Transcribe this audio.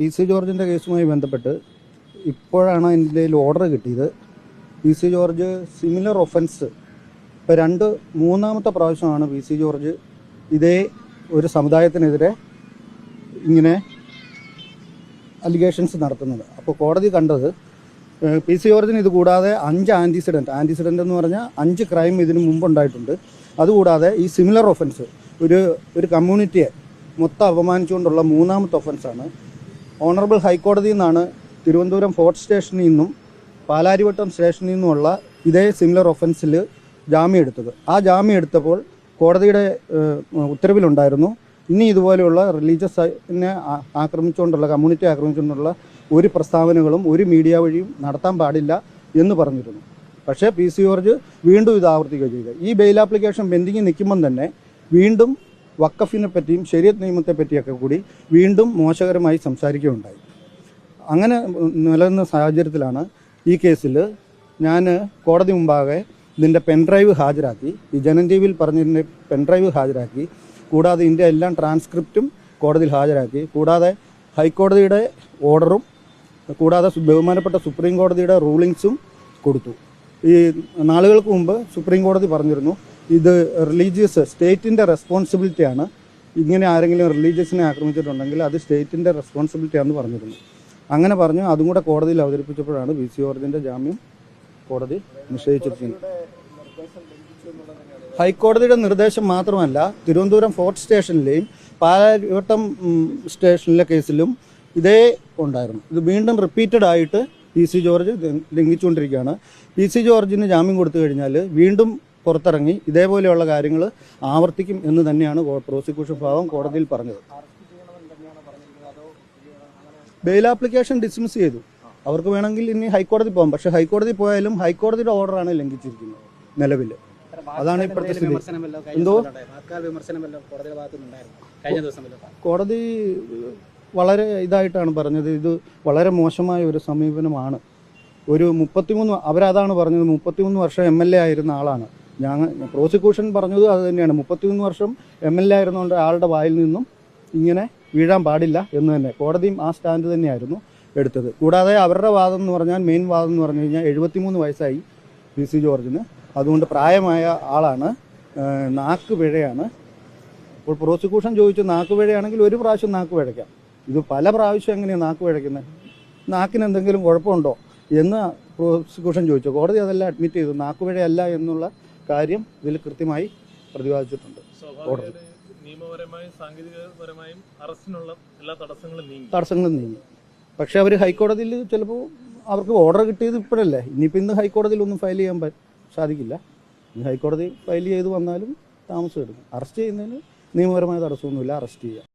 P C ജോർജിന്റെ കേസുമായി ബന്ധപ്പെട്ട് ഇപ്പോഴാണ് എന്റെ ഓർഡർ കിട്ടിയത്. P C George similar offence ഇപ്പോൾ രണ്ട് മൂന്നാമത്തെ പ്രാവശ്യമാണ് പി സി ജോർജ് ഇതേ ഒരു സമുദായത്തിനെതിരെ ഇങ്ങനെ അലിഗേഷൻസ് നടത്തുന്നത്. അപ്പോൾ കോടതി കണ്ടത് പി സി ജോർജിന് ഇത് കൂടാതെ അഞ്ച് ആന്റിസിഡന്റ് ആന്റിസിഡന്റ് എന്ന് പറഞ്ഞാൽ അഞ്ച് ക്രൈം ഇതിന് മുമ്പുണ്ടായിട്ടുണ്ട് അതുകൂടാതെ ഈ സിമിലർ ഒഫൻസ് ഒരു ഒരു കമ്മ്യൂണിറ്റിയെ മൊത്തം അപമാനിച്ചുകൊണ്ടുള്ള മൂന്നാമത്തെ ഒഫൻസാണ് ഓണറബിൾ ഹൈക്കോടതിയിൽ നിന്നാണ് തിരുവനന്തപുരം ഫോർട്ട് സ്റ്റേഷനിൽ നിന്നും പാലാരിവട്ടം സ്റ്റേഷനിൽ നിന്നുമുള്ള ഇതേ സിമിലർ ഒഫൻസിൽ ജാമ്യം എടുത്തത്. ആ ജാമ്യം എടുത്തപ്പോൾ കോടതിയുടെ ഉത്തരവിലുണ്ടായിരുന്നു ഇനി ഇതുപോലെയുള്ള റിലീജിയസിനെ ആക്രമിച്ചുകൊണ്ടുള്ള കമ്മ്യൂണിറ്റി ആക്രമിച്ചുകൊണ്ടുള്ള ഒരു പ്രസ്താവനകളും ഒരു മീഡിയ വഴിയും നടത്താൻ പാടില്ല എന്ന് പറഞ്ഞിരുന്നു. പക്ഷേ പി സി ജോർജ് വീണ്ടും ഇത് ആവർത്തിക്കുകയും ചെയ്തു. ഈ ബെയിൽ ആപ്ലിക്കേഷൻ പെൻഡിങ്ങിൽ നിൽക്കുമ്പം തന്നെ വീണ്ടും വക്കഫിനെ പറ്റിയും ശരീരത്ത് നിയമത്തെ പറ്റിയൊക്കെ കൂടി വീണ്ടും മോശകരമായി സംസാരിക്കുകയുണ്ടായി. അങ്ങനെ നിലനിന്ന സാഹചര്യത്തിലാണ് ഈ കേസിൽ ഞാൻ കോടതി മുമ്പാകെ ഇതിന്റെ പെൻഡ്രൈവ് ഹാജരാക്കി ഈ ജനൻ ടി വിയിൽ പറഞ്ഞതിന്റെ പെൻഡ്രൈവ് ഹാജരാക്കി കൂടാതെ ഇതിന്റെ എല്ലാം ട്രാൻസ്ക്രിപ്റ്റും കോടതിയിൽ ഹാജരാക്കി കൂടാതെ ഹൈക്കോടതിയുടെ ഓർഡറും കൂടാതെ ബഹുമാനപ്പെട്ട സുപ്രീം കോടതിയുടെ റൂളിങ്സും കൊടുത്തു. ഈ നാളുകൾക്ക് മുമ്പ് സുപ്രീം കോടതി പറഞ്ഞിരുന്നു ഇത് റിലീജിയസ് സ്റ്റേറ്റിന്റെ റെസ്പോൺസിബിലിറ്റിയാണ് ഇങ്ങനെ ആരെങ്കിലും റിലീജിയസിനെ ആക്രമിച്ചിട്ടുണ്ടെങ്കിൽ അത് സ്റ്റേറ്റിന്റെ റെസ്പോൺസിബിലിറ്റിയാണെന്ന് പറഞ്ഞിരുന്നു. അങ്ങനെ പറഞ്ഞു അതും കൂടെ കോടതിയിൽ അവതരിപ്പിച്ചപ്പോഴാണ് വി സി ജോർജിന്റെ ജാമ്യം കോടതി നിഷേധിച്ചിരിക്കുന്നത്. ഹൈക്കോടതിയുടെ നിർദ്ദേശം മാത്രമല്ല തിരുവനന്തപുരം ഫോർട്ട് സ്റ്റേഷനിലെയും പാലാരിവട്ടം സ്റ്റേഷനിലെ കേസിലും ഇതേ ഉണ്ടായിരുന്നു. ഇത് വീണ്ടും റിപ്പീറ്റഡ് ആയിട്ട് പി സി ജോർജ് ലംഘ- ലംഘിച്ചുകൊണ്ടിരിക്കുകയാണ് പി സി ജോർജിന് ജാമ്യം കൊടുത്തു കഴിഞ്ഞാൽ വീണ്ടും പുറത്തിറങ്ങി ഇതേപോലെയുള്ള കാര്യങ്ങൾ ആവർത്തിക്കും എന്ന് തന്നെയാണ് പ്രോസിക്യൂഷൻ ഭാഗം കോടതിയിൽ പറഞ്ഞത്. ബെയിൽ ആപ്ലിക്കേഷൻ ഡിസ്മിസ് ചെയ്തു. അവർക്ക് വേണമെങ്കിൽ ഇനി ഹൈക്കോടതി പോകാം. പക്ഷെ ഹൈക്കോടതി പോയാലും ഹൈക്കോടതിയുടെ ഓർഡറാണ് ലംഘിച്ചിരിക്കുന്നത് നിലവിൽ അതാണ് ഇപ്പോഴത്തെ സ്ഥിതി. എന്തോ? കോടതി വളരെ ഇതായിട്ടാണ് പറഞ്ഞത്. ഇത് വളരെ മോശമായ ഒരു സമീപനമാണ്. ഒരു മുപ്പത്തിമൂന്ന് അവരതാണ് പറഞ്ഞത് മുപ്പത്തിമൂന്ന് വർഷം എം എൽ എ ആയിരുന്ന ആളാണ്. ഞങ്ങൾ പ്രോസിക്യൂഷൻ പറഞ്ഞത് അത് തന്നെയാണ്. മുപ്പത്തിമൂന്ന് വർഷം എം എൽ എ ആയിരുന്നുകൊണ്ട് ആളുടെ വായിൽ നിന്നും ഇങ്ങനെ വീഴാൻ പാടില്ല എന്ന് തന്നെ. കോടതിയും ആ സ്റ്റാൻഡ് തന്നെയായിരുന്നു എടുത്തത്. കൂടാതെ അവരുടെ വാദം എന്ന് പറഞ്ഞാൽ മെയിൻ വാദം എന്ന് പറഞ്ഞു കഴിഞ്ഞാൽ എഴുപത്തിമൂന്ന് വയസ്സായി പി സി ജോർജിന്. അതുകൊണ്ട് പ്രായമായ ആളാണ്. നാക്ക് പിഴയാണ്. അപ്പോൾ പ്രോസിക്യൂഷൻ ചോദിച്ചു നാക്ക് പിഴയാണെങ്കിൽ ഒരു പ്രാവശ്യം നാക്ക് പിഴയ്ക്കാം. ഇത് പല പ്രാവശ്യം എങ്ങനെയാണ് നാക്ക് പിഴയ്ക്കുന്നത് നാക്കിന് എന്തെങ്കിലും കുഴപ്പമുണ്ടോ എന്ന് പ്രോസിക്യൂഷൻ ചോദിച്ചു. കോടതി അതെല്ലാം അഡ്മിറ്റ് ചെയ്തു. നാക്കുപിഴയല്ല എന്നുള്ള കാര്യം ഇതിൽ കൃത്യമായി പ്രതിപാദിച്ചിട്ടുണ്ട്. നിയമപരമായും സാങ്കേതികപരമായും അറസ്റ്റിനുള്ള എല്ലാ തടസ്സങ്ങളും നീങ്ങി. തടസ്സങ്ങളും നീങ്ങി. പക്ഷേ അവർ ഹൈക്കോടതിയിൽ ചിലപ്പോൾ അവർക്ക് ഓർഡർ കിട്ടിയത് ഇപ്പോഴല്ലേ? ഇനിയിപ്പോൾ ഇന്ന് ഹൈക്കോടതിയിൽ ഒന്നും ഫയൽ ചെയ്യാൻ സാധിക്കില്ല. ഇനി ഹൈക്കോടതി ഫയൽ ചെയ്ത് വന്നാലും താമസം എടുക്കും. അറസ്റ്റ് ചെയ്യുന്നതിന് നിയമപരമായ തടസ്സമൊന്നുമില്ല. അറസ്റ്റ് ചെയ്യാം.